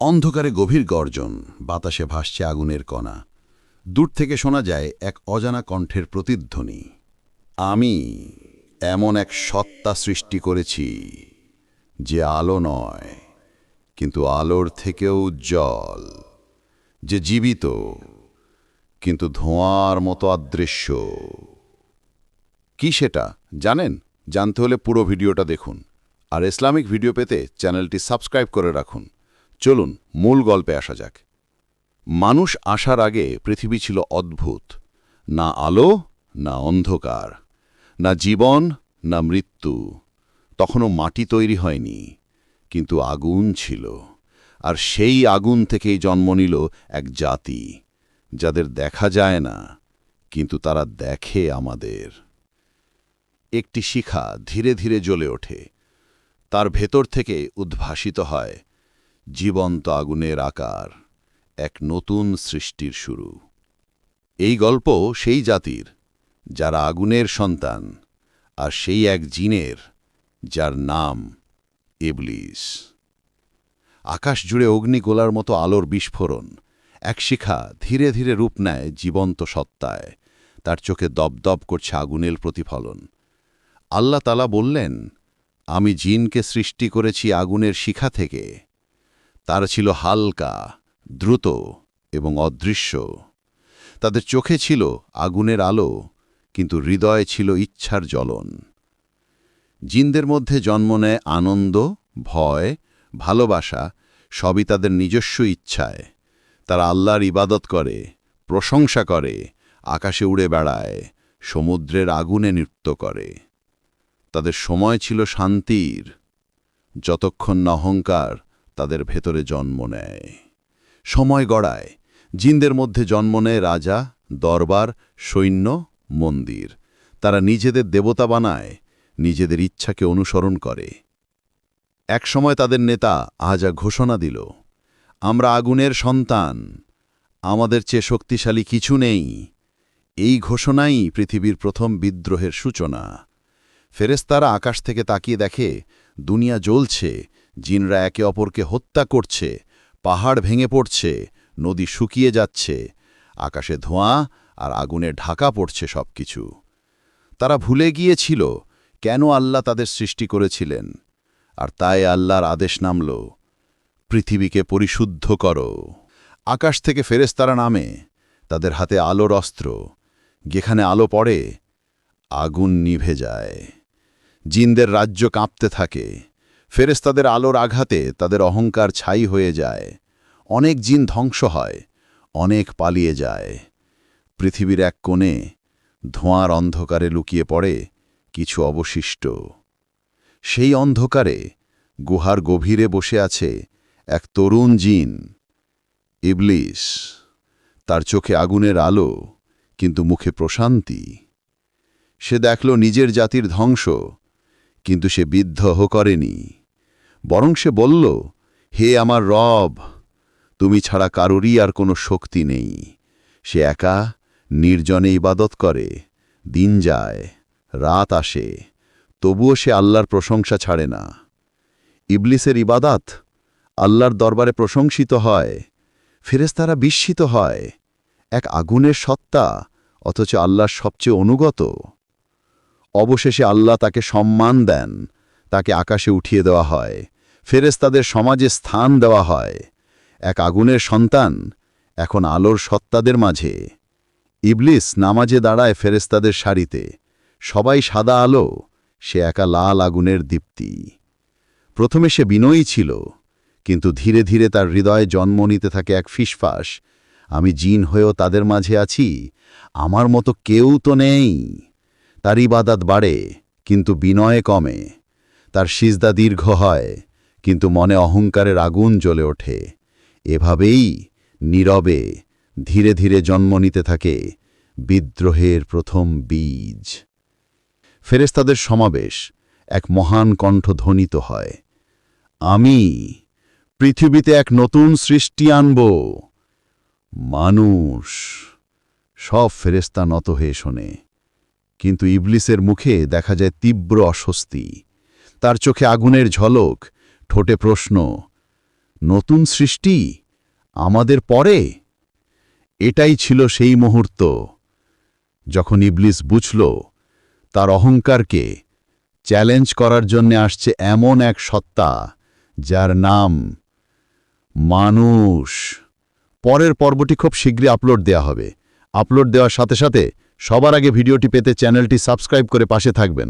অন্ধকারে গভীর গর্জন, বাতাসে ভাসছে আগুনের কণা। দূর থেকে শোনা যায় এক অজানা কণ্ঠের প্রতিধ্বনি। আমি এমন এক সত্তা সৃষ্টি করেছি, যে আলো নয়, কিন্তু আলোর থেকেও উজ্জ্বল, যে জীবিত, কিন্তু ধোঁয়ার মতো অদৃশ্য। কি সেটা? জানেন? জানতে হলে পুরো ভিডিওটা দেখুন। আর ইসলামিক ভিডিও পেতে চ্যানেলটি সাবস্ক্রাইব করে রাখুন। চলুন, মূল গল্পে আসা যাক। মানুষ আসার আগে পৃথিবী ছিল অদ্ভুত। না আলো, না অন্ধকার। না জীবন, না মৃত্যু। তখনও মাটি তৈরি হয়নি, কিন্তু আগুন ছিল। আর সেই আগুন থেকেই জন্ম নিল এক জাতি, যাদের দেখা যায় না, কিন্তু তারা দেখে আমাদের। একটি শিখা ধীরে ধীরে জ্বলে ওঠে। তার ভেতর থেকে উদ্ভাসিত হয় জীবন্ত আগুনের আকার, এক নতুন সৃষ্টির শুরু। এই গল্প সেই জাতির, যারা আগুনের সন্তান, আর সেই এক জিনের, যার নাম এবলিস আকাশ জুড়ে অগ্নিগোলার মতো আলোর বিস্ফোরণ, এক শিখা ধীরে ধীরে রূপ নেয় জীবন্ত সত্তায়, তার চোখে দপদপ করছে আগুনের প্রতিফলন। আল্লাহ তালা বললেন, আমি জিনকে সৃষ্টি করেছি আগুনের শিখা থেকে তারা ছিল হালকা, দ্রুত এবং অদৃশ্য। তাদের চোখে ছিল আগুনের আলো, কিন্তু হৃদয়ে ছিল ইচ্ছার জ্বলন। জিনদের মধ্যে জন্ম নেয় আনন্দ, ভয়, ভালোবাসা, সবই তাদের নিজস্ব ইচ্ছায়। তারা আল্লাহর ইবাদত করে, প্রশংসা করে, আকাশে উড়ে বেড়ায়, সমুদ্রের আগুনে নৃত্য করে। তাদের সময় ছিল শান্তির, যতক্ষণ অহংকার তাদের ভেতরে জন্ম নেয়। সময় গড়ায়। জিনদের মধ্যে জন্ম নেয় রাজা, দরবার, সৈন্য, মন্দির। তারা নিজেদের দেবতা বানায়, নিজেদের ইচ্ছাকে অনুসরণ করে। এক সময় তাদের নেতা আজা ঘোষণা দিল, আমরা আগুনের সন্তান, আমাদের চেয়ে শক্তিশালী কিছু নেই। এই ঘোষণাই পৃথিবীর প্রথম বিদ্রোহের সূচনা। ফেরেস্তারা আকাশ থেকে তাকিয়ে দেখে, দুনিয়া জ্বলছে জিনরা একে অপরকে হত্যা করছে, পাহাড় ভেঙে পড়ছে, নদী শুকিয়ে যাচ্ছে, আকাশে ধোঁয়া আর আগুনে ঢাকা পড়ছে সব কিছু তারা ভুলে গিয়েছিল কেন আল্লাহ তাদের সৃষ্টি করেছিলেন, আর তাই আল্লাহর আদেশ নামল, পৃথিবীকে পরিশুদ্ধ করো। আকাশ থেকে ফেরেস্তারা নামে, তাদের হাতে আলোর অস্ত্র, যেখানে আলো পড়ে, আগুন নিভে যায়। জিনদের রাজ্য কাঁপতে থাকে। ফেরেস্তাদের আলোর আঘাতে তাদের অহংকার ছাই হয়ে যায়। অনেক জিন ধ্বংস হয়, অনেক পালিয়ে যায়। পৃথিবীর এক কোণে ধোঁয়ার অন্ধকারে লুকিয়ে পড়ে কিছু অবশিষ্ট। সেই অন্ধকারে গুহার গভীরে বসে আছে এক তরুণ জিন, ইবলিস। তার চোখে আগুনের আলো, কিন্তু মুখে প্রশান্তি। সে দেখল নিজের জাতির ধ্বংস কিন্তু সে বিদ্ধহ করেনি। বরং সে বলল, হে আমার রব, তুমি ছাড়া কারোরই আর কোনো শক্তি নেই। সে একা, নির্জনে ইবাদত করে, দিন যায়, রাত আসে, তবুও সে আল্লাহর প্রশংসা ছাড়ে না। ইবলিসের ইবাদাত আল্লাহর দরবারে প্রশংসিত হয় ফেরেস্তারা বিস্মিত হয়। এক আগুনের সত্তা, অথচ আল্লাহর সবচেয়ে অনুগত। অবশেষে আল্লাহ তাকে সম্মান দেন, তাকে আকাশে উঠিয়ে দেওয়া হয় ফেরেস্তাদের সমাজে স্থান দেওয়া হয়। এক আগুনের সন্তান, এখন আলোর সত্তাদের মাঝে। ইবলিস নামাজে দাঁড়ায় ফেরেস্তাদের সারিতে, সবাই সাদা আলো, সে একা লাল আগুনের দীপ্তি। প্রথমে সে বিনয়ী ছিল, কিন্তু ধীরে ধীরে তার হৃদয়ে জন্ম নিতে থাকে এক ফিসফাস, আমি জিন হয়েও তাদের মাঝে আছি, আমার মতো কেউ তো নেই। তার ইবাদাত বাড়ে, কিন্তু বিনয়ে কমে। তার সিজদা দীর্ঘ হয়, কিন্তু মনে অহংকারের আগুন জ্বলে ওঠে। এভাবেই নীরবে ধীরে ধীরে জন্ম নিতে থাকে বিদ্রোহের প্রথম বীজ। ফেরেস্তাদের সমাবেশ এক মহান কণ্ঠ ধ্বনিত হয়। আমি পৃথিবীতে এক নতুন সৃষ্টি আনব। মানুষ সব ফেরেস্তা নত হয়ে শোনে। কিন্তু ইবলিসের মুখে দেখা যায় তীব্র অস্বস্তি। তার চোখে আগুনের ঝলক, ঠোঁটে প্রশ্ন, নতুন সৃষ্টি? আমাদের পরে? এটাই ছিল সেই মুহূর্ত। যখন ইবলিস বুঝল, তার অহংকারকে চ্যালেঞ্জ করার জন্য আসছে এমন এক সত্তা, যার নাম মানুষ। পরের পর্বটি খুব শীঘ্রই আপলোড দেওয়া হবে। আপলোড দেওয়ার সাথে সাথে সবার আগে ভিডিওটি পেতে চ্যানেলটি সাবস্ক্রাইব করে পাশে থাকবেন।